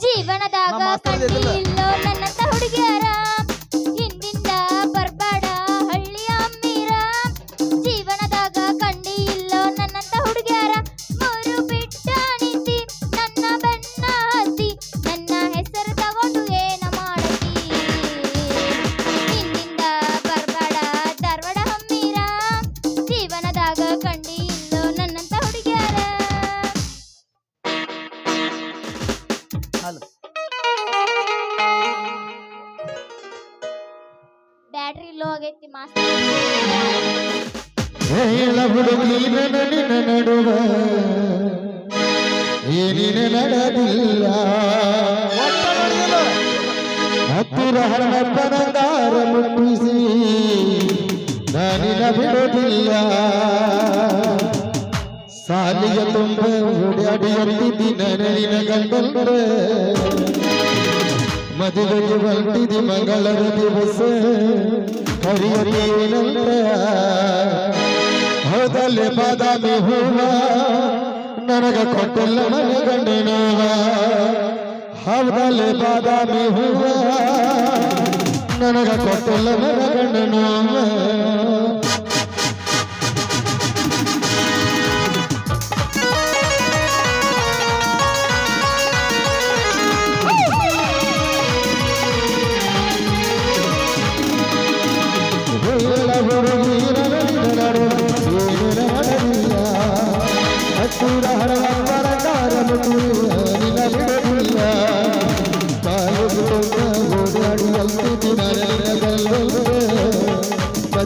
ಜೀವನದಾಗ ಇದಿಲ್ಲ. ಇಲ್ಲೋ ನನ್ನಂತ ಹುಡುಗಿಯರ ಹೇಳ ಹುಡುಗಿನ ನಡಿನ ನಡುವ ಏನಿನ ನಡೆದಿಲ್ಲ. ಹತ್ತಿರ ಹಣಪ್ಪನಂಗಾರ ಮುಟ್ಟಿಸಿ, ನಾನಿನ ಬಿಡುವುದಿಲ್ಲ. ಸಾಲಿಯ ತುಂಬ ಓಡಾಡಿಯಲ್ಲಿ ನೆಲಿನ ಗಂಡಂದ್ರೆ ಮದುವೆಗೆ ಹೊರಟಿದಿ ಮಂಗಳರ ದಿವಸ. ಹರಿಯರೇನಂದ್ರ ಹೌದಲ್ಲೇ ಬಾದಾಮಿ ಹೂವ ನನಗ ಕೊಟ್ಟಿಲ್ಲ ಮನೆ ಗಂಡನವ ಹೌದಲ್ಲಿ ಬಾದಾಮಿ ಹೂವ ನನಗ ಕೊಟ್ಟಿಲ್ಲ ಮನೆ ಗಂಡನವ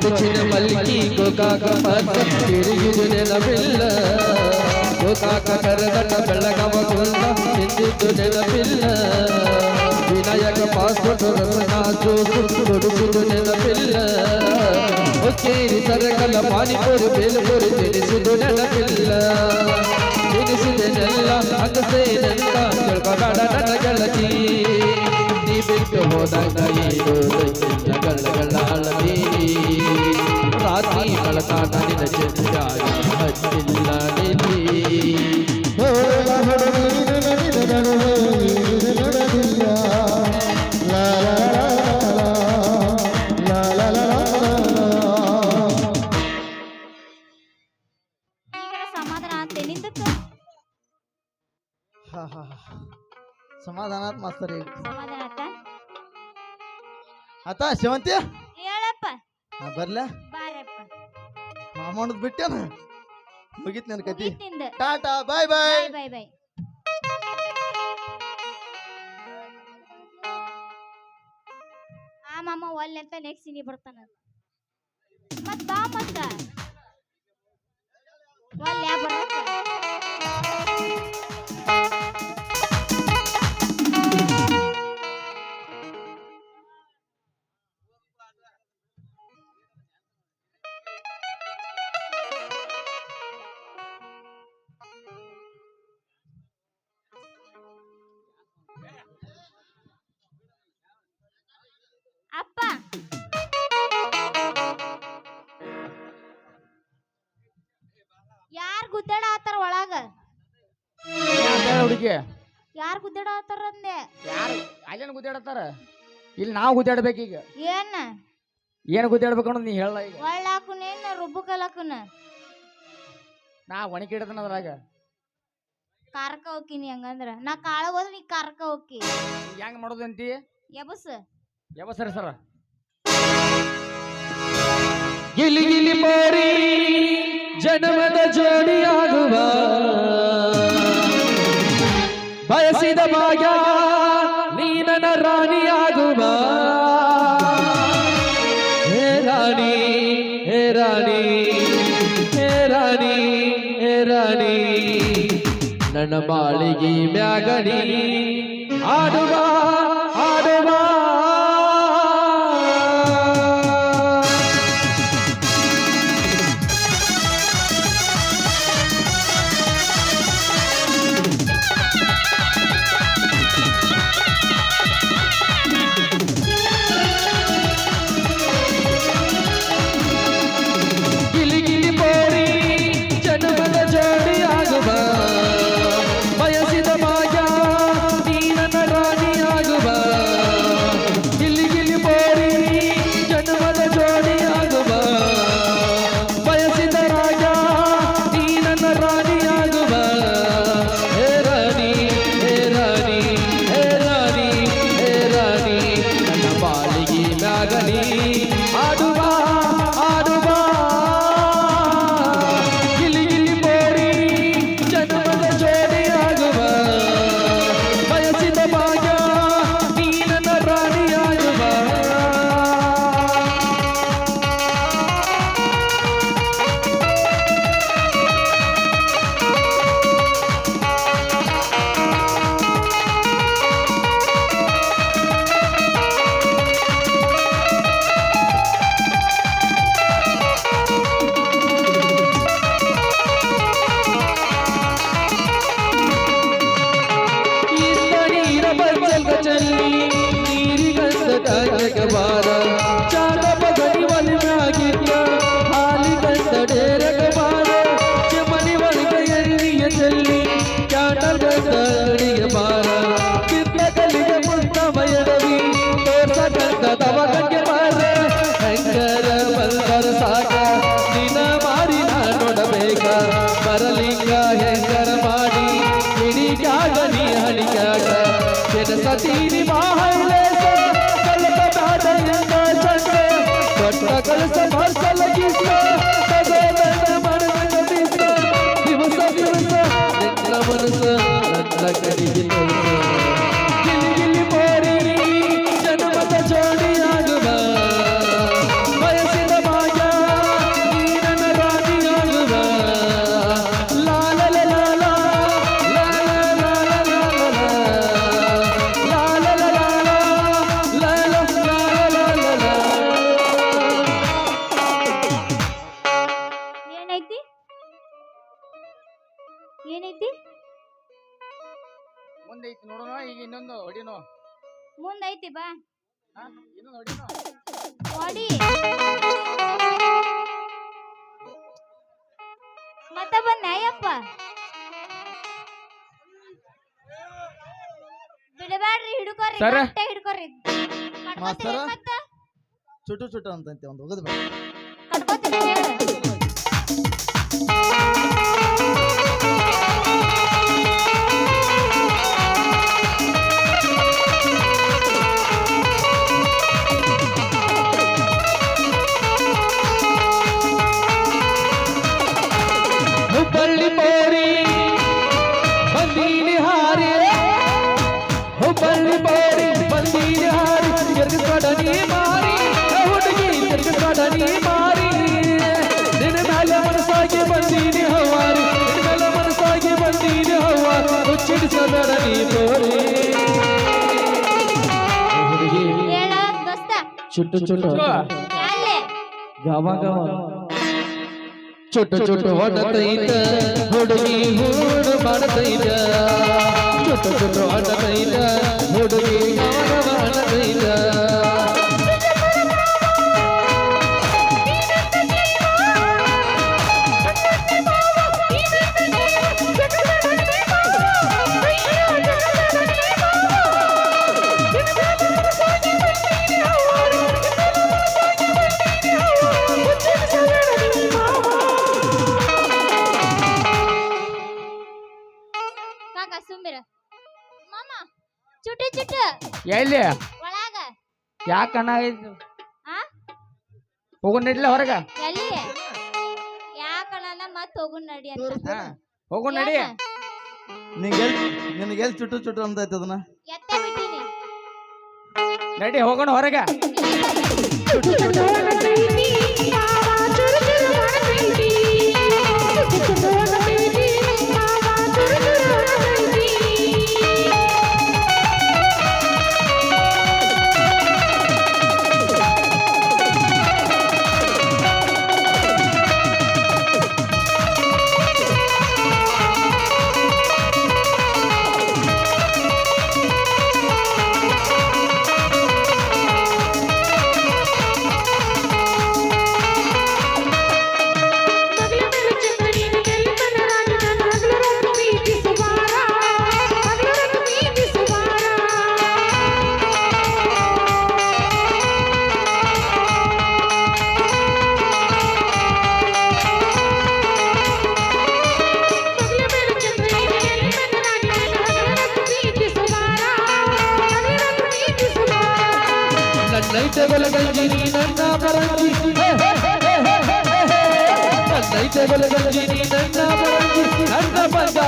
ಕೊಡುಚಿನ ಮಲ್ಲಿಕಿ ಗೋಕಾಕ ಕಿರಿಗಿನ ನೆನಪಿಲ್ಲ ಗೋಕಾಕ ಕರೆದಟ ಬೆಳಗವ ಗೊಂದ ನಿಂತಿದ್ದು ನೆನಪಿಲ್ಲ ವಿನಾಯಕ ಪಾಸ್ಪೋರ್ಟ್ ರಸನಾ ಜೋಸು ಕೊಡುವುದು ನೆನಪಿಲ್ಲ ಕೇರಿ ಸರಗಲ ಪಾನಿಪುರಿ ಬೇಲುಪುರಿ ತಿನಿಸುದು ನೆನಪಿಲ್ಲ ತಿನಿಸಿದೆನೆಲ್ಲ ಅಂಗಸೇನೆಲ್ಲ ತಿಳ್ಕೊಬೇಡ ನನ್ನ ಗೆಳತಿ ನೀ ಬಿಟ್ಟು ಹೋದಾಗ ಏನು ಗಳ್ಳ ಗಳ್ಳ ಅಳತೀರಿ ರಾತ್ರಿ ಕಳತಾಟ ನಿನ್ನ ಚೆಂದಾಗಿ ಹಚ್ಚಿಲ್ಲ ಶಿವಂತಿ? ಹೇಳಪ್ಪ. ನಾ ಬರ್ಲ? ಬಾರಪ್ಪ. ಮಾಮಣ್ಣದ್ ಬಿಟ್ಟೇನ? ಮುಗಿತ್ ನನ್ ಕತಿ. ಮುಗೀತಿಂದ. ಟಾಟಾ ಬಾಯ್ ಬಾಯ್. ಬಾಯ್ ಬಾಯ್ ಬಾಯ್. ಆ ಮಾಮ ಒಲ್ಲೆ ಅಂತ ನೆಕ್ಸ್ಟ್ ಸಿನಿ ಬರ್ತಾನ ಮತ್ ಬಾ ಮತ್ತ. ಒಲ್ಲೆ? ಒಳಗ? ಹುಡುಗಿ? ಯಾರ್ ಗುದ್ದಾಡತ್ತಾರ ಅಂದೆ? ಯಾರು? ಅಲ್ಲೇನು ಗುದ್ದಾಡತ್ತಾರ ಇಲ್ಲಿ ನಾವು ಗುದ್ದಾಡ್ಬೇಕೀಗ ಏನ್? ಏನು ಗುದ್ದಾಡ್ಬೇಕು ಅನ್ನೋದು ನೀ ಹೇಳ ಈಗ. ಒಳ್ಳಾಕುನೇನ್ ರುಬ್ಬು ಕಲಾಕುನ ನಾ ಒಣಗಿ ಹಿಡ್ದನ ಅದ್ರಾಗ. ಕಾರಕ ಹೋಕಿನಿ ಹಂಗಂದ್ರ. ನಾ ಕಾಳ ಹೋದ್ರೆ ನೀ ಕಾರ್ಕ ಹೋಕಿ. ಹೆಂಗ್ ಮಾಡೋದು ಅಂತಿ? ಎಬಸ್? ಯಾವ ಸರಿ ಸರ ಗಿಲಿ ಗಿಲಿ ಮಾರಿ. ಜನ್ಮದ ಜೋಡಿಯಾಗುವ. ಬಯಸಿದ ಭಾಗ್ಯ ನೀನನ ರಾಣಿಯಾಗುವ. ಹೇ ರಾಣಿ ಹೇ ರಾಣಿ ಹೇ ರಾಣಿ ಹೇ ರಾಣಿ. ನನ್ನ ಬಾಳಿಗೆ ಮ್ಯಾಗಣಿ ಆಡುವ. ಐತಿ ಬಾ. ನೋಡಿ ಮತ್ತ ಬಂದ ನ್ಯಾಯಪ್ಪ ಬಿಡಬ್ಯಾಡ್ರಿ ಹಿಡ್ಕೋರಿ ಹಿಡ್ಕೋರಿ. ಚುಟು ಚುಟು ಅಂತಂತೆ ಒಂದು ಒಗದು ಕಟ್ಕೋತೀರಿ ಹೇಳ. ಮನಸ್ಸಾಗಿ ಬಂದೀನಿ ಹವಾರಿ ಕಲ ಮನಸ್ಸಾಗಿ ಬಂದೀನಿ ಹವಾರಿ ಮುಚ್ಚಿಡಿಸಬೇಡ ಚುಟ್ಟು ಚುಟ್ಟು ಗವ ಗವ. ಚುಟ್ಟು ಚುಟ್ಟು ಹೊಡತೈತ. ಹುಡುಗಿ ಹೂಡು ಮಾಡತೈತ. ಚುಟ್ಟು ಚುಟ್ಟು ಹೊಡತೈತ. ಹುಡುಗಿ ಎಲ್ಲಿ ಯಾಕ ಹೋಗು ನಡಿಲ್ಲ ಹೊರಗ. ಎಲ್ಲಿ? ಹೋಗು ನಡಿ ಅಂತ. ಹೋಗು ನಡಿ. ನಿಂಗೆ ಚುಟ್ಟು ಚುಟ್ಟು ಅದನ್ನ ನಡಿ ಹೋಗೋಣ ಹೊರಗ.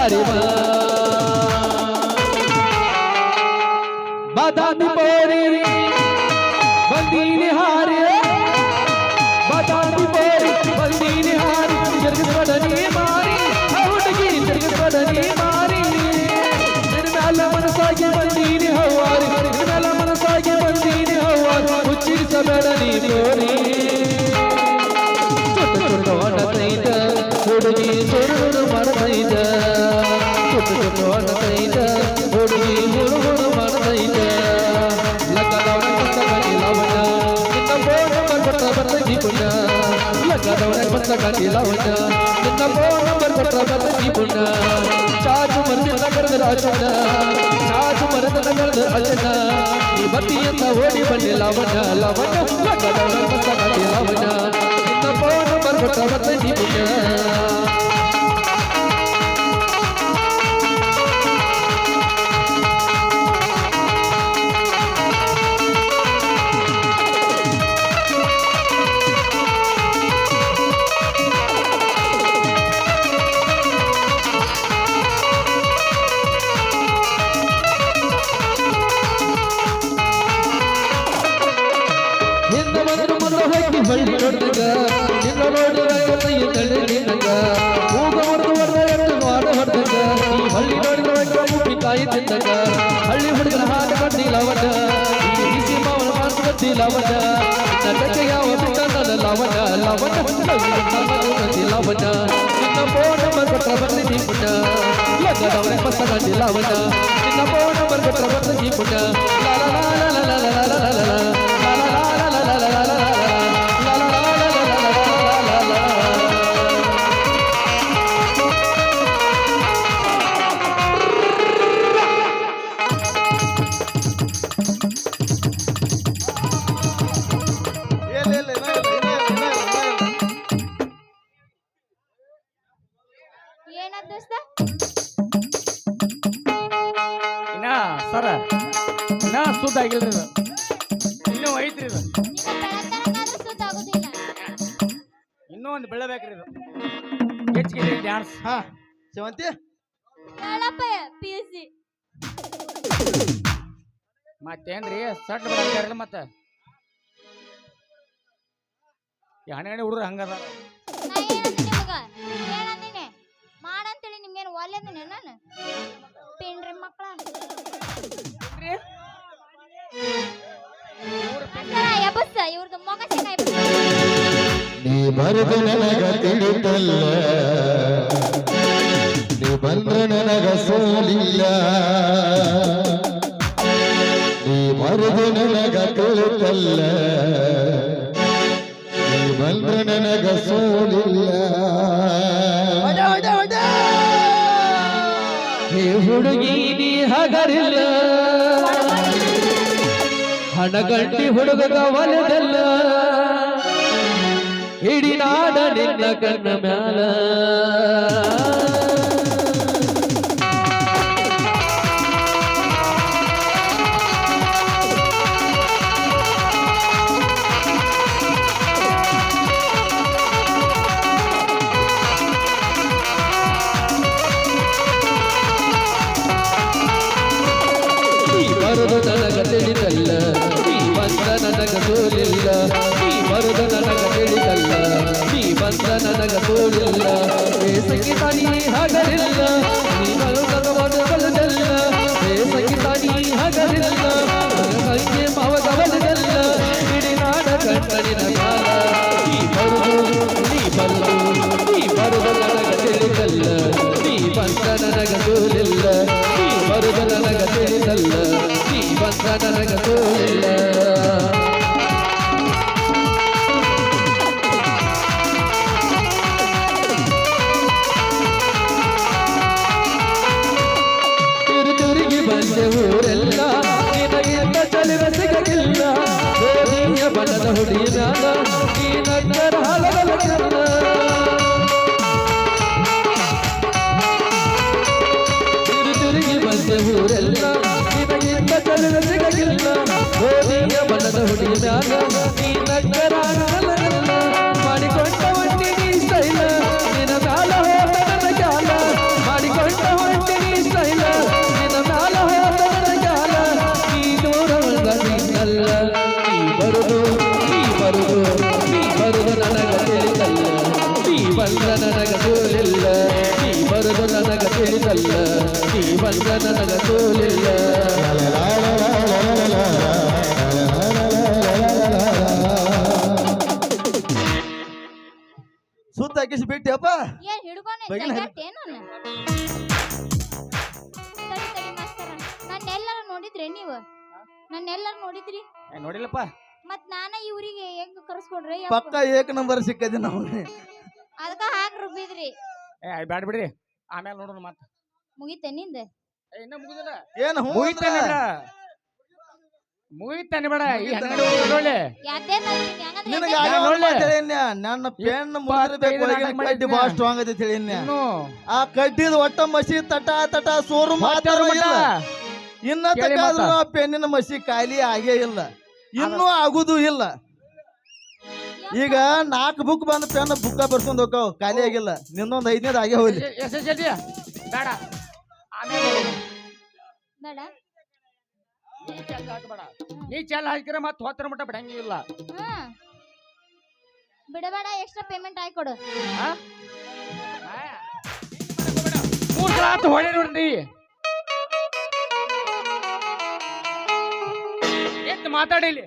रे बादामी बोरे बंदी निहार। बादामी बोरे बंदी निहार जगत बदनी मारी। उठगी जगत बदनी मारी। ಕಟ್ಟಿಲ್ಲ ನಿನ್ನ ಫೋನ್ ನಂಬರ್ ಕೊಟ್ಟ ಲವಣ ಲವಣ ನಿನ್ನ ಸಾಯಿತಿದ್ದಾಗ ಹಳ್ಳಿ ಹುಡುಗನ ಹಾಡು ಕಟ್ಟಿಲವಟ ಬಿಸಿ ಮಾವನ ಮಾತು ಕಟ್ಟಿಲವಟ ನಟಕ್ಕೆ ಯಾವ ಬಿಟ್ಟದ ಲವಟ ಲವಟ ಲವಟ ನಿನ್ನ ಫೋನ್ ನಂಬರ್ ಕೊಟ್ಟ ಬರ್ತೀನಿ ಪುಟ ಲಗದವರ ಪಸಗ ಲವಟ ನಿನ್ನ ಫೋನ್ ನಂಬರ್ ಕೊಟ್ಟ ಬರ್ತೀನಿ ಪುಟ ಲಾಲ ಲಾಲ ಲಾಲ ಲಾಲ ಲಾಲ ಆಗಿಲ್ರಿ ಇದು ಇನ್ನೂ ಐತ್ರಿ ಇದು. ಇನ್ನೂ ಒಂದು ಬೆಳಬೇಕ್ರಿ ಇದು. ಹೆಚ್ಚಿಗೆ ಡ್ಯಾನ್ಸ್. ಹಾ ಸೇವಂತಿ? ಮತ್ತೇನ್ರಿ ಸಟ್ ಬರ್ತಾರಲ್ಲ ಮತ್ತೆ? ಈ ಹಣೆ ಹಣೆ ಹುಡುಗ್ರು ಹಂಗದ. ಮಾಡಂತೇಳಿ ನಿಮ್ಗೇನು ಒಲ್ಲೆದನೆ ನಾನು? ಪಿಂಡ್ರಿ ಮಕ್ಕಳ ಇವ್ರದ್ದು ಮೊಗ ನೀ ಬರೆದು ನನಗ ತಿಳಿತಲ್ಲ. ನೀ ಬಂದ್ರ ನನಗ ಸೋಲಿಲ್ಲ. ನೀ ಬರೆದು ನನಗ ತಿಳಿತಲ್ಲ. ನೀ ಬಂದ್ರ ನನಗ ಸೋಲಿಲ್ಲ. ಹೇ ಹುಡುಗಿ ನೀ ಹಗರಿಲ್ಲ. ಹಣಗಂಟಿ ಹುಡುಗದ ಒಲದಲ್ಲ. ಇಡೀ ನಾಡ ನಿನ್ನ ಕಣ್ಣ ಮ್ಯಾಲ. ಹಾಕಿಸಿ ಬಿಟ್ಟಿಯಪ್ಪ ಏನ್ ಹಿಡ್ಕೊಂಡೆ ಬೈಗನ ಹರಿ- ಜಗ್ಗಟ್ಟೇನು ತಡಿ ತಡಿ ಮಾಸ್ತರ. ನನ್ನೆಲ್ಲರೂ ನೋಡಿದ್ರಿ ನೀವು? ನನ್ನೆಲ್ಲರೂ ನೋಡಿದ್ರಿ? ಏ, ನೋಡಿಲ್ಲಪ್ಪ. ಮತ್ ನಾನ ಇವ್ರಿಗೆ ಹೆಂಗ್ ಕರ್ಸ್ಕೊಡ್ರಿ ಪಕ್ಕ ಏಕ ನಂಬರ್ ಸಿಕ್ಕದಿ ನಾವು ಅದಕ್ಕ ಹಾಕ್ ರುಬ್ಬಿದ್ರಿ. ಏ ಬ್ಯಾಡ ಬಿಡ್ರಿ. ಆಮೇಲೆ ನೋಡೋಣ ಮತ್ತೆ. ಮುಗಿತೇನಿಂದ ಏ, ಇನ್ನ ಮುಗಿದಿಲ್ಲ. ಏನ್ ಅಂದ್ರ? ಬೇಡ ಮುಗಿತಾನೆ ಬೇಡ ನಿನಗೆ ನನ್ನ ಪೆನ್ ನಾಟಕ ಕಡ್ಡಿ ಮಾಡಿದ್ನ. ಸ್ಟ್ರಾಂಗ್ ಐತಿ ಇನ್ನು ಆ ಕಡ್ಡಿದ ಒಟ್ಟ ಮಸಿ ತಟ ತಟ ಸೋರು ಮಾತಾಡ ಇನ್ನ ಕೇಳಿ ಆ ಪೆನ್ನಿನ ಮಸಿ ಖಾಲಿ ಆಗೇ ಇಲ್ಲ ಇನ್ನೂ ಆಗುದು ಇಲ್ಲ ಈಗ ನಾಲ್ಕು ಬುಕ್ ಬಂದ ಪೆನ್ ಬುಕ್ಕ ಬರ್ಸ್ಕೊಂಡ್ ಹೋಗ್ತಾವ ಖಾಲಿ ಆಗಿಲ್ಲ ನಿನ್ನೊಂದ್ ಐದನೇದ್ ಆಗೇ ಹೋಗ್ಲಿ ಬೇಡ ಆಮೇಲೆ ನೋಡೋಣ ಬೇಡ ನೀ ಚೆಲ್ ಹಾಕಬೇಡ. ನೀ ಚೆಲ್ ಹಾಕಿದ್ರೆ ಮತ್ತೆ ಹೋತ್ರ ಮಟ್ಟ ಬಿಡಂಗಿಲ್ಲ ಹ್ಮ್ ಬಿಡಬೇಡ ಎಕ್ಸ್ಟ್ರಾ ಪೇಮೆಂಟ್ ಆಗಿ ಕೊಡು. ಆ? ಮೂರ್ ಸಲ ಆತು ಹೊಳೆ ನೋಡ್ರಿ. ಎತ್ತು ಮಾತಾಡಿಲಿ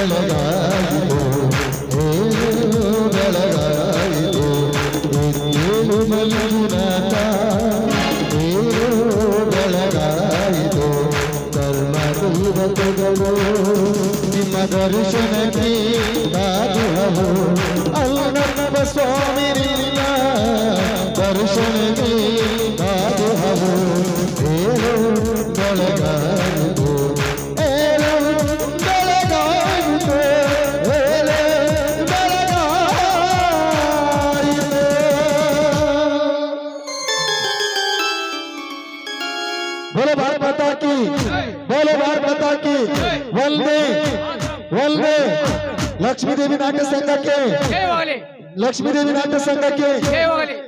ಬೆಳಗಾಯಿತು ಏನು ಬೆಳಗಾಯಿತು ಏನು ಮಂಜುನಾಥ ಏನು ಬೆಳಗಾಯಿತು ಕರ್ಮ ದೇವತೆಗಳು ನಿಮ್ಮ ದರ್ಶನಕ್ಕೆ ಕಾದುಹವು लक्ष्मी देवी नाट्य संघ के। लक्ष्मी देवी नाट्य संघ के।